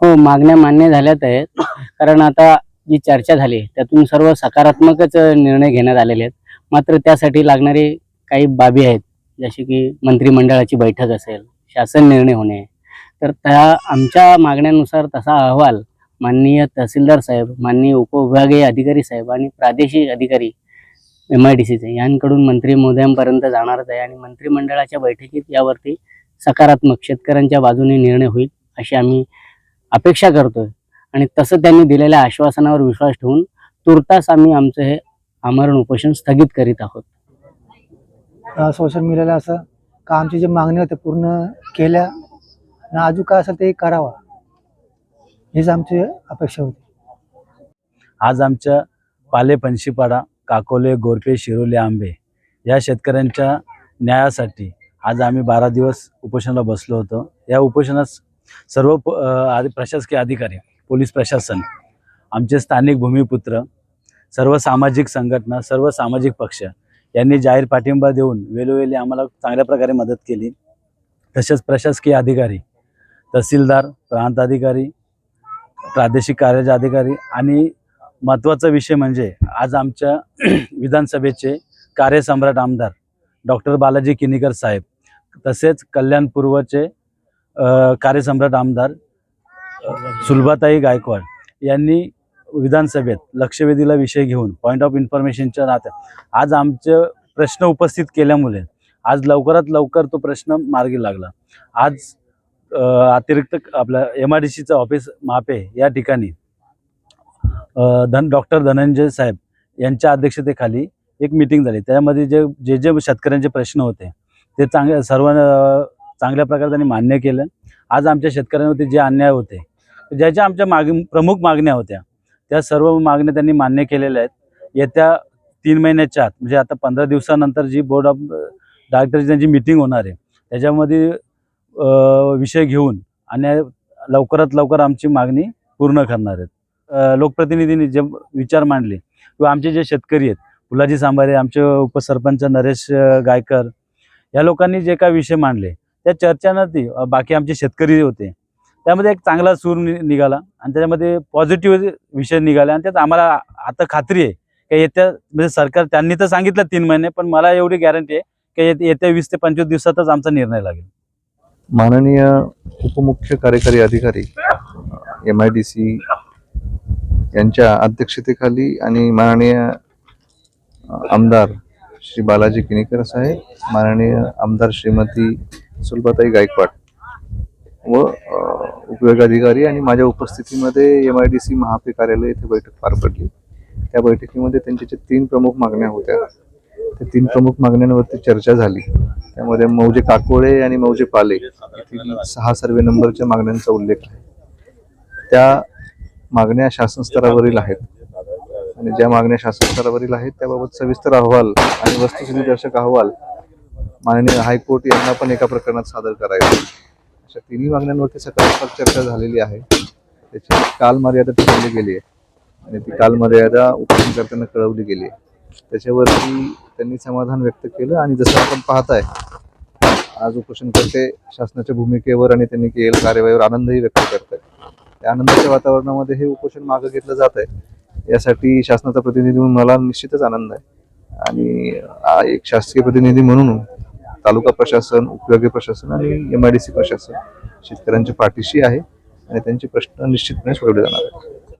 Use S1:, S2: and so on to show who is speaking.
S1: हो मागण्या मान्य झाल्यात आहेत. कारण आता जी चर्चा झाली त्यातून सर्व सकारात्मकच निर्णय घेण्यात आलेले आहेत. मात्र त्यासाठी लागणारे काही बाबी आहेत जसे की मंत्रिमंडळाची बैठक असेल शासन निर्णय होणे. तर त्या आमच्या मागण्यानुसार तसा अहवाल माननीय तहसीलदार साहेब माननीय उपविभागीय अधिकारी साहेब आणि प्रादेशिक अधिकारी एम आय डी सीचे यांकडून मंत्री महोदयांपर्यंत जाणारच आहे आणि मंत्रिमंडळाच्या बैठकीत यावरती सकारात्मक शेतकऱ्यांच्या बाजूने निर्णय होईल अशी आम्ही अपेक्षा करतोय. आणि तसं त्यांनी दिलेल्या आश्वासनावर विश्वास ठेवून तुर्तास आम्ही आमचं हे आमरण उपोषण स्थगित करीत आहोत.
S2: सोशल मीडियाला असं का आमची जी मागणी होते पूर्ण केल्या? आणि अजून काय असेल ते करावा. हीच आमची अपेक्षा होती.
S3: आज आमच्या पाले पंशीपाडा काकोले गोरपे शिरोले आंबे या शेतकऱ्यांच्या न्यायासाठी आज आम्ही बारा दिवस उपोषणाला बसलो होतो. या उपोषणास सर्व प- आधी- प्रशासकीय अधिकारी पोलीस प्रशासन आमचे स्थानिक भूमिपुत्र सर्व सामाजिक संघटना सर्व सामाजिक पक्ष यांनी जाहीर पाठिंबा देऊन वेळोवेळी आम्हाला चांगल्या प्रकारे मदत केली. तसेच प्रशासकीय अधिकारी तहसीलदार प्रांत अधिकारी प्रादेशिक कार्याचे अधिकारी आणि महत्त्वाचा विषय म्हणजे आज आमच्या विधानसभेचे कार्यसम्राट आमदार डॉक्टर बालाजी किनीकर साहेब तसेच कल्याण पूर्वचे कार्यसम्राट आमदार सुलभाताई गायकवाड यांनी विधानसभेत लक्षवेधीला विषय घेऊन पॉईंट ऑफ इन्फॉर्मेशनच्या नात्या आज आमचे प्रश्न उपस्थित केल्यामुळे आज लवकरात लवकर तो प्रश्न मार्गी लागला. आज अतिरिक्त आपल्या एम आय डी सीचं ऑफिस मापे या ठिकाणी धन डॉक्टर धनंजय साहेब यांच्या अध्यक्षतेखाली एक मिटिंग झाली. त्यामध्ये जे जे जे शेतकऱ्यांचे प्रश्न होते ते चांगल्या सर्व चांगल्या प्रकारे त्यांनी मान्य केलं. आज आमच्या शेतकऱ्यांवरती जे अन्याय होते ज्याच्या आमच्या माग प्रमुख मागण्या होत्या त्या सर्व मागण्या त्यांनी मान्य केलेल्या आहेत. येत्या तीन महिन्याच्या आत म्हणजे आता पंधरा दिवसानंतर जी बोर्ड ऑफ डायरेक्टरची त्यांची मिटिंग होणार आहे त्याच्यामध्ये विषय घेऊन आणि लवकरात लवकर आमची मागणी पूर्ण करणार आहेत. लोकप्रतिनिधींनी जे विचार मांडले किंवा आमचे जे शेतकरी आहेत फुलाजी सांबारे आमचे उपसरपंच नरेश गायकर या लोकांनी जे काय विषय मांडले त्या चर्चांना ती बाकी आमचे शेतकरी होते. त्यामध्ये एक चांगला सूर नि निघाला आणि त्याच्यामध्ये पॉझिटिव्ह विषय निघाले आणि त्यात आम्हाला आता खात्री आहे की येत्या म्हणजे सरकार त्यांनी तर सांगितलं तीन महिने पण मला एवढी गॅरंटी आहे की येत्या वीस ते पंचवीस दिवसातच आमचा निर्णय लागेल.
S4: माननीय उपमुख्य कार्यकारी अधिकारी एम आय डी सी यांच्या अध्यक्षतेखाली आणि माननीय आमदार श्री बालाजी किनीकर साहेब माननीय आमदार श्रीमती सुलभाताई गायकवाड. व उपयोग अधिकारी आणि माझ्या उपस्थितीमध्ये M I D C Mahape कार्यालय येथे बैठक पार पडली. त्या बैठकीमध्ये त्यांच्या ज्या तीन प्रमुख मागण्या होत्या. त्या तीन प्रमुख मागण्यांवरती चर्चा झाली. त्यामध्ये मौजे काकोळे आणि मौजे पाले सहा सर्वे नंबरच्या मागण्यांचा उल्लेख आहे. त्या मागण्या शासन स्तरावरील आहेत. आणि ज्या मागण्या शासन स्तरावरील आहेत त्याबाबत सविस्तर अहवाल आणि वस्तुस्थिती दर्शक अहवाल माननीय हायकोर्ट यांना पण एका प्रकरणात सादर करायचं अशा तिन्ही मागण्यांवरती सकारात्मक चर्चा झालेली आहे. त्याची काल मर्यादा ठरवली गेली आहे. आणि ती काल मर्यादा उपोषणकर्त्यांना कळवली गेली आहे. त्याच्यावरती त्यांनी समाधान व्यक्त केलं आणि जसं आपण पाहताय आज उपोषणकर्ते शासनाच्या भूमिकेवर आणि त्यांनी केलेल्या कार्यवाहीवर आनंदही व्यक्त करत आहेत त्या आनंदाच्या वातावरणामध्ये हे उपोषण मागं घेतलं जात आहे यासाठी शासनाचा प्रतिनिधी म्हणून मला निश्चितच आनंद आहे. आणि एक शासकीय प्रतिनिधी म्हणून तालुका प्रशासन उपयोगी प्रशासन आणि एम आय डी सी प्रशासन शेतकऱ्यांच्या पाठीशी आहे आणि त्यांचे प्रश्न निश्चितपणे सोडवले जाणार आहेत.